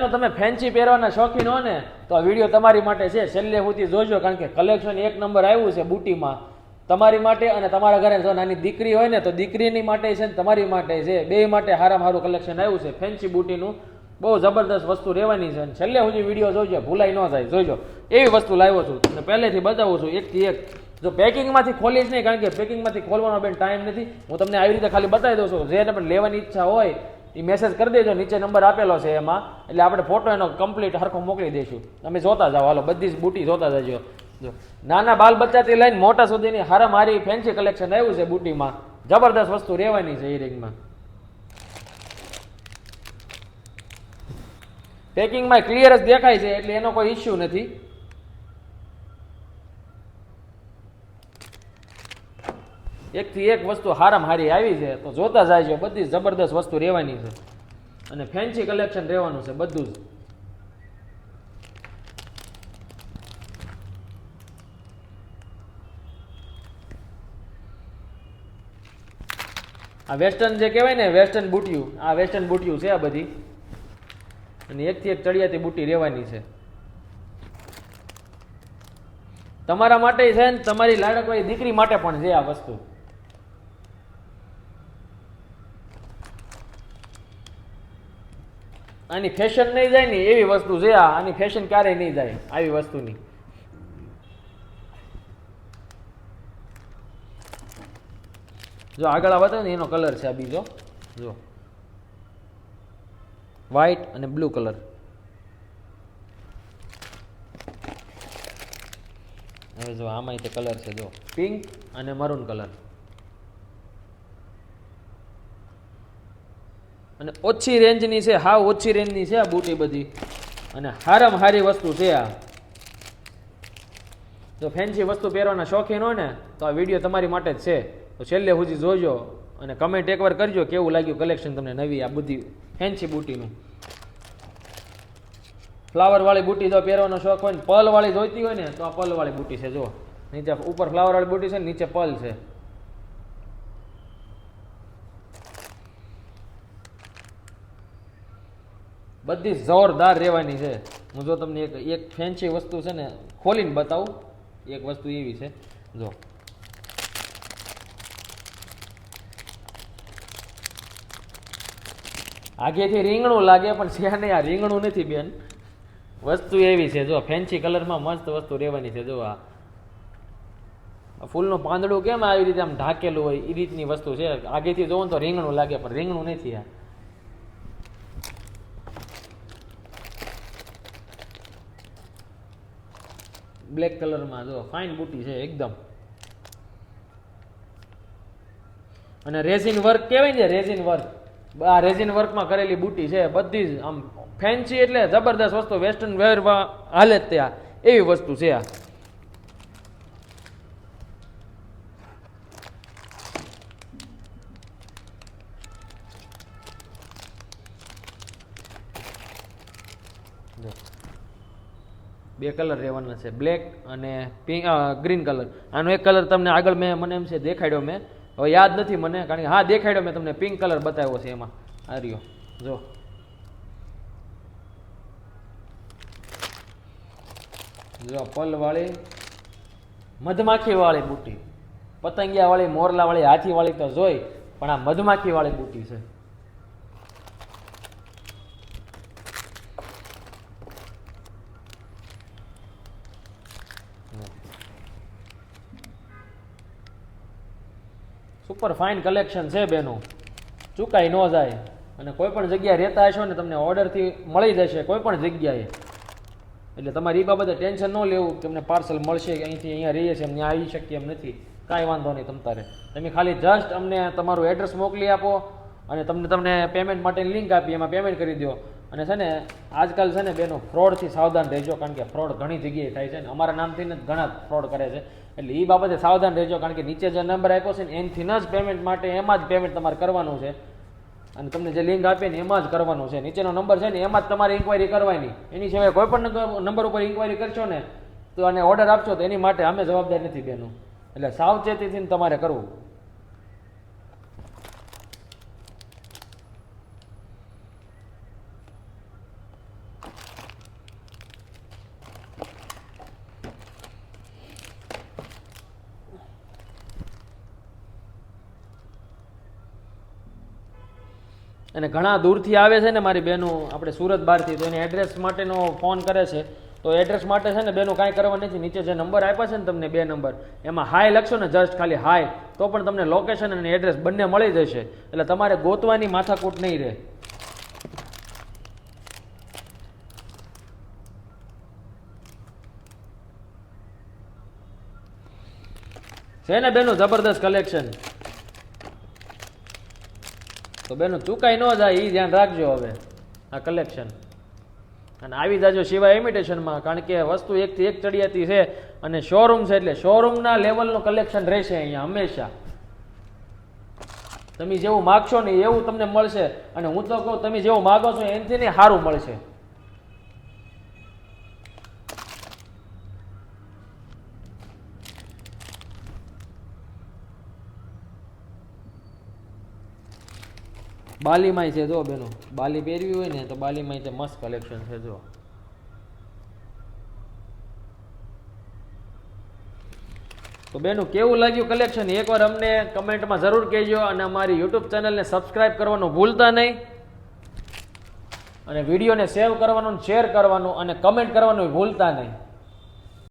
જો તમે ફેન્સી પહેરવાના શોખીન હો ને, તો આ વીડિયો તમારી માટે છે. છેલ્લે સુધી જોજો, કારણ કે કલેક્શન એક નંબર આવ્યું છે બુટીમાં. તમારી માટે અને તમારા ઘરે જો નાની દીકરી હોય ને, તો દીકરીની માટે છે ને તમારી માટે છે. બે માટે સારામાં સારું કલેક્શન આવ્યું છે ફેન્સી બુટીનું. બહુ જબરદસ્ત વસ્તુ રહેવાની છે. અને છેલ્લે સુધી વીડિયો જોજો, ભૂલાઈ ન જાય. જોજો, એવી વસ્તુ લાવ્યો છું. તમને પહેલેથી બતાવું છું, એકથી એક. જો પેકિંગમાંથી ખોલીશ નહીં, કારણ કે પેકિંગમાંથી ખોલવાનો બેન ટાઈમ નથી. હું તમને આવી રીતે ખાલી બતાવી દઉં છું. જેને પણ લેવાની ઈચ્છા હોય એ મેસેજ કરી દેજો, નીચે નંબર આપેલો છે એમાં. એટલે આપણે ફોટો એનો કમ્પ્લીટ હરખો મોકલી દઈશું. તમે જોતા જાઓ, હાલો, બધી જ બુટી જોતા જજો. જો, નાના બાલ બચ્ચાથી લઈને મોટા સુધીની હારામ મારી ફેન્સી કલેક્શન આવ્યું છે બુટીમાં. જબરદસ્ત વસ્તુ રહેવાની છે ઇયરિંગમાં પેકિંગમાં ક્લિયર જ દેખાય છે, એટલે એનો કોઈ ઇસ્યુ નથી. એકથી એક વસ્તુ હારામ હારી આવી છે, તો જોતા જાય છે, બધી જબરદસ્ત વસ્તુ રહેવાની છે. અને ફેન્સી કલેક્શન રહેવાનું છે, બધું જ. આ વેસ્ટર્ન જે કહેવાય ને વેસ્ટર્ન બુટિયું, આ વેસ્ટર્ન બુટિયું છે આ બધી. અને એકથી એક ચડિયાતી બુટી રહેવાની છે. તમારા માટે છે ને, તમારી લાડકવાળી દીકરી માટે પણ છે આ વસ્તુ. આની ફેશન નહીં જાય ને એવી વસ્તુ છે આ. આની ફેશન ક્યારેય નહીં જાય આવી વસ્તુની. જો આગળ આ બતાવો ને, એનો કલર છે આ બીજો. જો. વ્હાઈટ અને બ્લુ કલર હવે જો આમાં કલર છે, જો. પિંક અને મરૂન કલર અને ઓછી રેન્જની છે હાવ ઓછી રેન્જની છે આ બુટી બધી. અને હારામાં હારી વસ્તુ છે આ. જો ફેન્સી વસ્તુ પહેરવાના શોખીન હોય ને, તો આ વીડિયો તમારી માટે જ છે. તો છેલ્લે સુધી જોજો અને કમેન્ટ એકવાર કરજો કેવું લાગ્યું કલેક્શન તમને નવી આ બધી ફેન્સી બુટીનું. ફ્લાવર વાળી બુટી જો પહેરવાનો શોખ હોય ને પલ વાળી જોઈતી હોય ને, તો આ પલવાળી બુટી છે જો નીચે ઉપર ફ્લાવરવાળી બુટી છે નીચે પલ છે. બધી જોરદાર રહેવાની છે. હું જો તમને એક એક ફેન્સી વસ્તુ છે ને ખોલીને બતાવું. એક વસ્તુ એવી છે. જો. આગેથી રીંગણું લાગે, પણ છે નહીં આ રીંગણું નથી બેન. વસ્તુ એવી છે, જો ફેન્સી કલરમાં મસ્ત વસ્તુ રહેવાની છે, જો આ. ફૂલનું પાંદડું કેમ આવી રીતે આમ ઢાકેલું હોય? એ રીતની વસ્તુ છે. આગેથી જોવો તો રીંગણું લાગે, પણ રીંગણું નથી આ. બ્લેક કલરમાં જો ફાઇન બુટી છે એકદમ. અને રેઝિન વર્ક કહેવાય ને રેઝિન વર્ક આ રેઝિન વર્કમાં કરેલી બુટી છે, બધી જ આમ ફેન્સી એટલે જબરદસ્ત વસ્તુ વેસ્ટર્ન વેરમાં હાલે જ ત્યાં એવી વસ્તુ છે આ. જો. બે કલર રહેવાના છે. બ્લેક અને પિંક ગ્રીન કલર. આનો એક કલર તમને આગળ મેં, મને એમ છે, દેખાડ્યો મેં. હવે યાદ નથી મને, કારણ કે હા, દેખાડ્યો મેં તમને. પિંક કલર બતાવ્યો છે એમાં. આ જો. જો, પલવાળી, મધમાખીવાળી મધમાખી વાળી બુટી. પતંગિયાવાળી, મોરલાવાળી મોરલા વાળી હાથી વાળી તો જોઈ, પણ આ મધમાખીવાળી બુટી છે. સુપર ફાઇન કલેક્શન છે બેનું. ચૂકાઈ ન જાય. અને કોઈ પણ જગ્યાએ રહેતા હશો ને તમને ઓર્ડરથી મળી જશે કોઈ પણ જગ્યાએ. એટલે તમારે એ બાબતે ટેન્શન ન લેવું કે તમને પાર્સલ મળશે કે અહીંથી અહીંયા રહીએ છીએ અમને આવી શકીએ એમ નથી. કાંઈ વાંધો નહીં તમ તારે. તમે ખાલી જસ્ટ અમને તમારું એડ્રેસ મોકલી આપો અને તમને તમને પેમેન્ટ માટેની લિંક આપી, એમાં પેમેન્ટ કરી દો અને છે ને, આજકાલ છે ને બેનો ફ્રોડથી સાવધાન રહેજો, કારણ કે ફ્રોડ ઘણી જગ્યાએ થાય છે ને, અમારા નામથી જ ઘણા ફ્રોડ કરે છે. એટલે એ બાબતે સાવધાન રહેજો, કારણ કે નીચે જે નંબર આપ્યો છે ને, એનથી જ પેમેન્ટ માટે, એમાં જ પેમેન્ટ તમારે કરવાનું છે. અને તમને જે લિંક આપે ને, એમાં જ કરવાનું છે. નીચેનો નંબર છે ને, એમાં જ તમારે ઇન્કવાયરી કરવાની. એની સિવાય કોઈ પણ નંબર ઉપર ઇન્કવાયરી કરશો ને, તો અને ઓર્ડર આપશો તો એની માટે અમે જવાબદાર નથી બેનું. એટલે સાવચેતીથી તમારે કરવું. અને ઘણા દૂરથી આવે છે ને મારી બહેનો આપણે સુરત બહારથી, તો એને એડ્રેસ માટેનો ફોન કરે છે. તો એડ્રેસ માટે છે ને બેનો કાંઈ કરવા નથી. નીચે જે નંબર આપ્યા છે ને તમને બે નંબર એમાં હાય લખશો ને જસ્ટ ખાલી હાય તો પણ તમને લોકેશન અને એડ્રેસ બંને મળી જશે. એટલે તમારે ગોતવાની માથાકૂટ નહીં રહે. છે ને બેનું જબરદસ્ત કલેક્શન તો બેન ચૂકાઈ ન જાય એ ધ્યાન રાખજો હવે, આ કલેક્શન અને આવી જાજો સિવાય ઇમિટેશનમાં કારણ કે વસ્તુ એકથી એક ચડિયાતી છે અને શોરૂમ છે એટલે શોરૂમના લેવલનું કલેક્શન રહેશે અહીંયા હંમેશા. તમે જેવું માગશો ને એવું તમને મળશે. અને હું તો કહું, તમે જેવું માગો છો એનાથી ને સારું મળશે. બાલીમાંય છે જો બેનો, બાલી પહેરવી હોય ને તો બાલીમાંય તે મસ્ત કલેક્શન છે જો. તો બેનું કેવું લાગ્યું કલેક્શન એકવાર અમને કમેન્ટમાં જરૂર કહેજો અને અમારી યુટ્યુબ ચેનલને સબસ્ક્રાઈબ કરવાનું ભૂલતા નહીં. અને વિડીયોને સેવ કરવાનું શેર કરવાનું અને કમેન્ટ કરવાનું ભૂલતા નહીં.